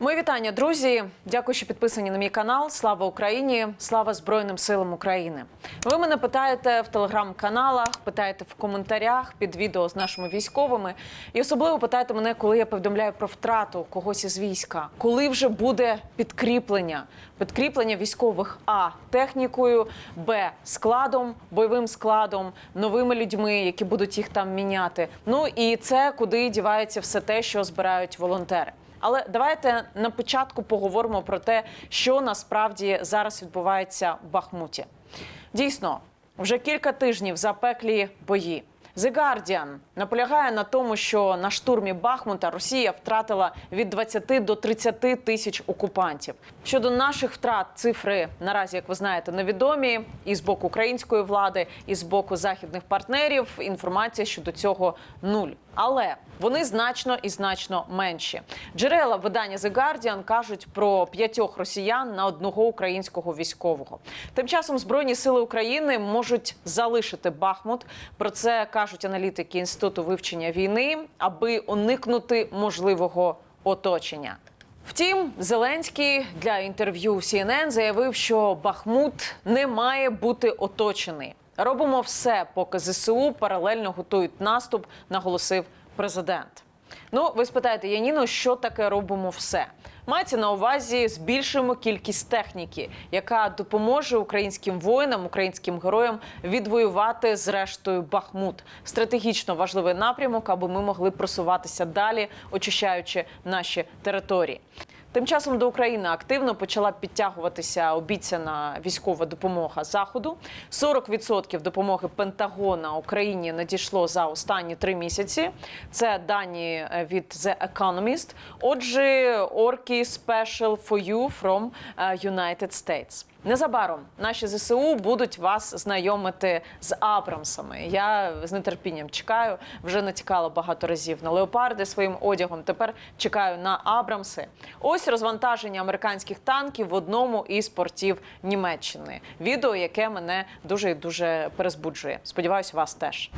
Мої вітання, друзі. Дякую, що підписані на мій канал. Слава Україні! Слава Збройним силам України. Ви мене питаєте в телеграм-каналах, питаєте в коментарях під відео з нашими військовими. І особливо питаєте мене, коли я повідомляю про втрату когось із війська, коли вже буде підкріплення. Підкріплення військових а технікою, б складом, бойовим складом, новими людьми, які будуть їх там міняти. Ну і це куди дівається все те, що збирають волонтери. Але давайте на початку поговоримо про те, що насправді зараз відбувається в Бахмуті. Дійсно, вже кілька тижнів запеклі бої. The Guardian наполягає на тому, що на штурмі Бахмута Росія втратила від 20 до 30 тисяч окупантів. Щодо наших втрат, цифри наразі, як ви знаєте, невідомі і з боку української влади, і з боку західних партнерів. Інформація щодо цього нуль. Але вони значно і значно менші. Джерела видання The Guardian кажуть про п'ятьох росіян на одного українського військового. Тим часом збройні сили України можуть залишити Бахмут. Про це кажуть аналітики інституту вивчення війни, аби уникнути можливого оточення. Втім, Зеленський для інтерв'ю CNN заявив, що Бахмут не має бути оточений. Робимо все, поки ЗСУ паралельно готують наступ, наголосив президент. Ну, ви спитаєте, Яніно, що таке робимо все? Мається на увазі збільшуємо кількість техніки, яка допоможе українським воїнам, українським героям відвоювати зрештою Бахмут. Стратегічно важливий напрямок, аби ми могли просуватися далі, очищаючи наші території. Тим часом до України активно почала підтягуватися обіцяна військова допомога заходу. 40% допомоги Пентагона Україні надійшло за останні три місяці. Це дані е, від The Economist. Отже, орки special for you from е, United States. Незабаром наші ЗСУ будуть вас знайомити з Абрамсами. Я з нетерпінням чекаю. Вже натякала багато разів на леопарди своїм одягом. Тепер чекаю на Абрамси. Ось розвантаження американських танків в одному із портів Німеччини. Відео, яке мене дуже і дуже перезбуджує. Сподіваюся, вас теж.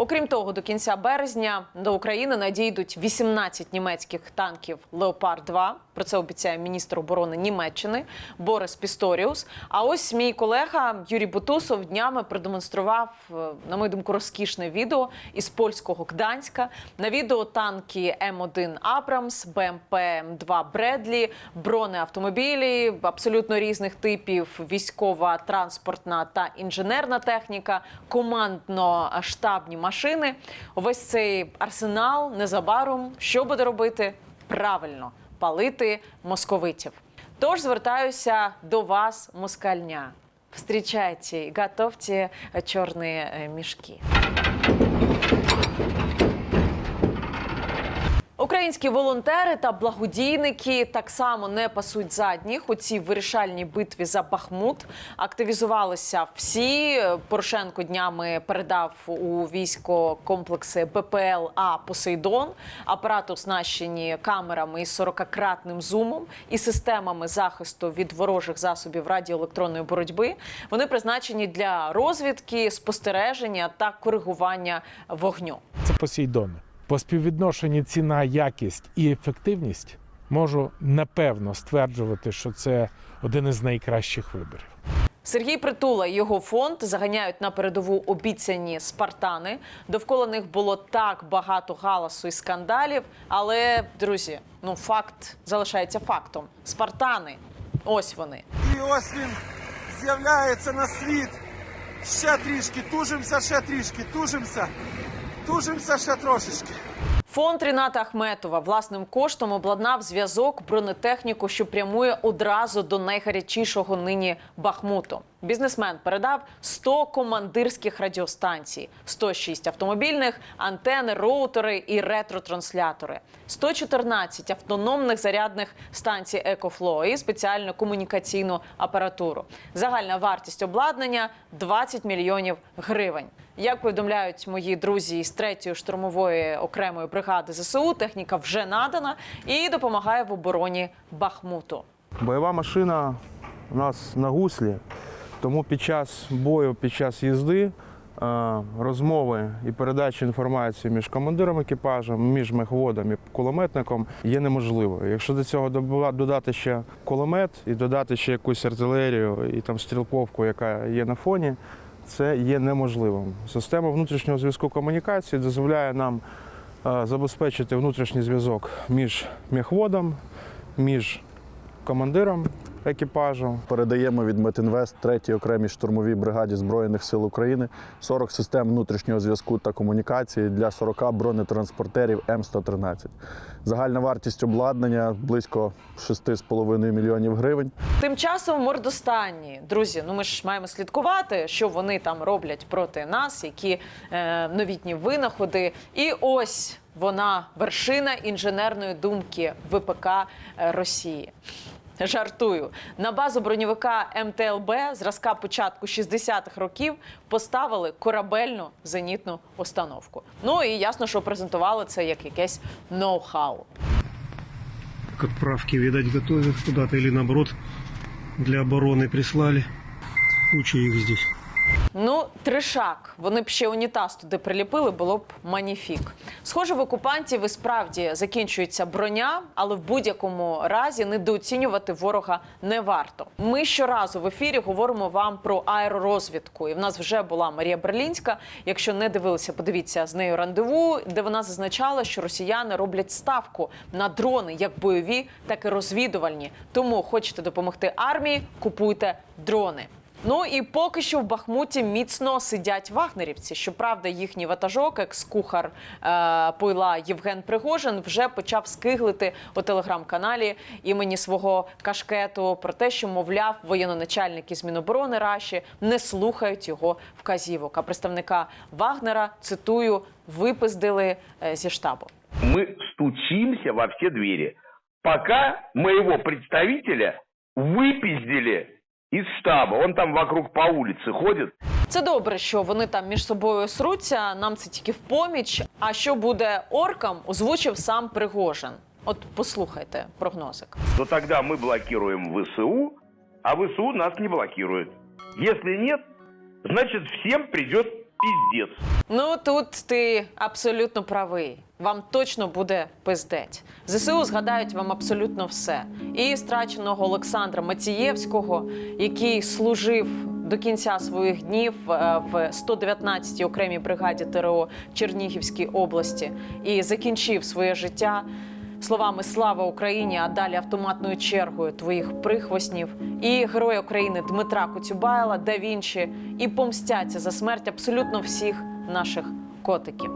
Окрім того, до кінця березня до України надійдуть 18 німецьких танків Леопард 2 Про це обіцяє міністр оборони Німеччини Борис Пісторіус. А ось мій колега Юрій Бутусов днями продемонстрував, е, на мою думку, розкішне відео із польського Гданська. На відео танки М1 Абрамс, БМП М2 Бредлі, бронеавтомобілі абсолютно різних типів, військова, транспортна та інженерна техніка, командно-штабні машини. Увесь цей арсенал незабаром що буде робити? Правильно палити московитів. Тож звертаюся до вас, москальня. Встречайте готовьте черные э, мешки. Українські волонтери та благодійники так само не пасуть задніх у цій вирішальній битві за Бахмут. Активізувалися всі. Порошенко днями передав у військо комплекси БПЛ А Посейдон. Апарати оснащені камерами із 40-кратним зумом і системами захисту від ворожих засобів радіоелектронної боротьби. Вони призначені для розвідки, спостереження та коригування вогню. це Посейдони. По співвідношенню ціна, якість і ефективність можу напевно стверджувати, що це один із найкращих виборів. Сергій Притула і його фонд заганяють на передову обіцяні спартани. Довкола них було так багато галасу і скандалів. Але, друзі, ну факт залишається фактом. Спартани, ось вони. І ось він з'являється на світ. Ще трішки, тужимося, ще трішки, тужимося, тужимося ще трошечки. Фонд Ріната Ахметова власним коштом обладнав зв'язок бронетехніку, що прямує одразу до найгарячішого нині Бахмуту. Бізнесмен передав 100 командирських радіостанцій, 106 автомобільних, антени, роутери і ретро-транслятори, 114 автономних зарядних станцій Екофло і спеціальну комунікаційну апаратуру. Загальна вартість обладнання 20 мільйонів гривень. Як повідомляють мої друзі із третьої штурмової окремої бригади ЗСУ, техніка вже надана і допомагає в обороні Бахмуту. Бойова машина у нас на гуслі, тому під час бою, під час їзди е, розмови і передача інформації між командиром екіпажа, між мехводом і кулеметником є неможливою. Якщо до цього додати ще кулемет і додати ще якусь артилерію і там стрілковку, яка є на фоні, це є неможливим. Система внутрішнього зв'язку комунікації дозволяє нам е, забезпечити внутрішній зв'язок між мехводом, між командиром екіпажу, Передаємо від Метінвест 3-й окремій штурмовій бригаді Збройних сил України 40 систем внутрішнього зв'язку та комунікації для 40 бронетранспортерів М113. Загальна вартість обладнання близько 6,5 мільйонів гривень. Тим часом мордостанні друзі. Ну ми ж маємо слідкувати, що вони там роблять проти нас, які е, новітні винаходи. І ось вона вершина інженерної думки ВПК Росії. Жартую на базу броньовика МТЛБ зразка початку 60-х років поставили корабельну зенітну установку. Ну і ясно, що презентували це як якесь ноу-хау. к отправке, видать, готовят куда-то или наоборот для обороны прислали. Куча их здесь. Ну, тришак. Вони б ще унітаз туди приліпили, було б маніфік. Схоже, в окупантів і справді закінчується броня, але в будь-якому разі недооцінювати ворога не варто. Ми щоразу в ефірі говоримо вам про аеророзвідку. І в нас вже була Марія Берлінська. Якщо не дивилися, подивіться з нею рандеву, де вона зазначала, що росіяни роблять ставку на дрони, як бойові, так і розвідувальні. Тому хочете допомогти армії, купуйте дрони. Ну і поки що в Бахмуті міцно сидять вагнерівці. Щоправда, їхній ватажок, екс-кухар е, пойла Євген Пригожин, вже почав скиглити у телеграм-каналі імені свого кашкету про те, що мовляв, воєноначальники з Міноборони Раші не слухають його вказівок. А представника Вагнера цитую випиздили е, зі штабу. мы стучимся во все двери. Пока моего представителя выпиздили из штаба. Он там вокруг по улице ходит. Це добре, що вони там між собою сруться. Нам це тільки в поміч. А що буде оркам, озвучив сам Пригожин. От послухайте прогнозик. То тогда ми блокуємо ВСУ, а ВСУ нас не блокирует. Якщо ні, значить всім придет пиздец. Ну тут ти абсолютно правий. Вам точно буде пиздець. ЗСУ згадають вам абсолютно все. І страченого Олександра Мацієвського, який служив до кінця своїх днів е, в 119-й окремій бригаді ТРО Чернігівській області і закінчив своє життя словами Слава Україні! А далі автоматною чергою твоїх прихвостнів і героя України Дмитра Коцюбайла, да Вінчі, і помстяться за смерть абсолютно всіх наших котиків.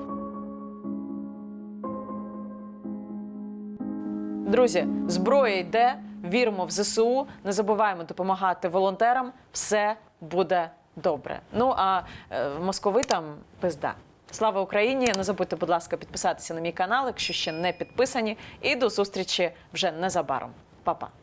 Друзі, зброя йде, віримо в ЗСУ, не забуваємо допомагати волонтерам. Все буде добре. Ну а е, московитам пизда. Слава Україні! Не забудьте, будь ласка, підписатися на мій канал, якщо ще не підписані. І до зустрічі вже незабаром. Па-па.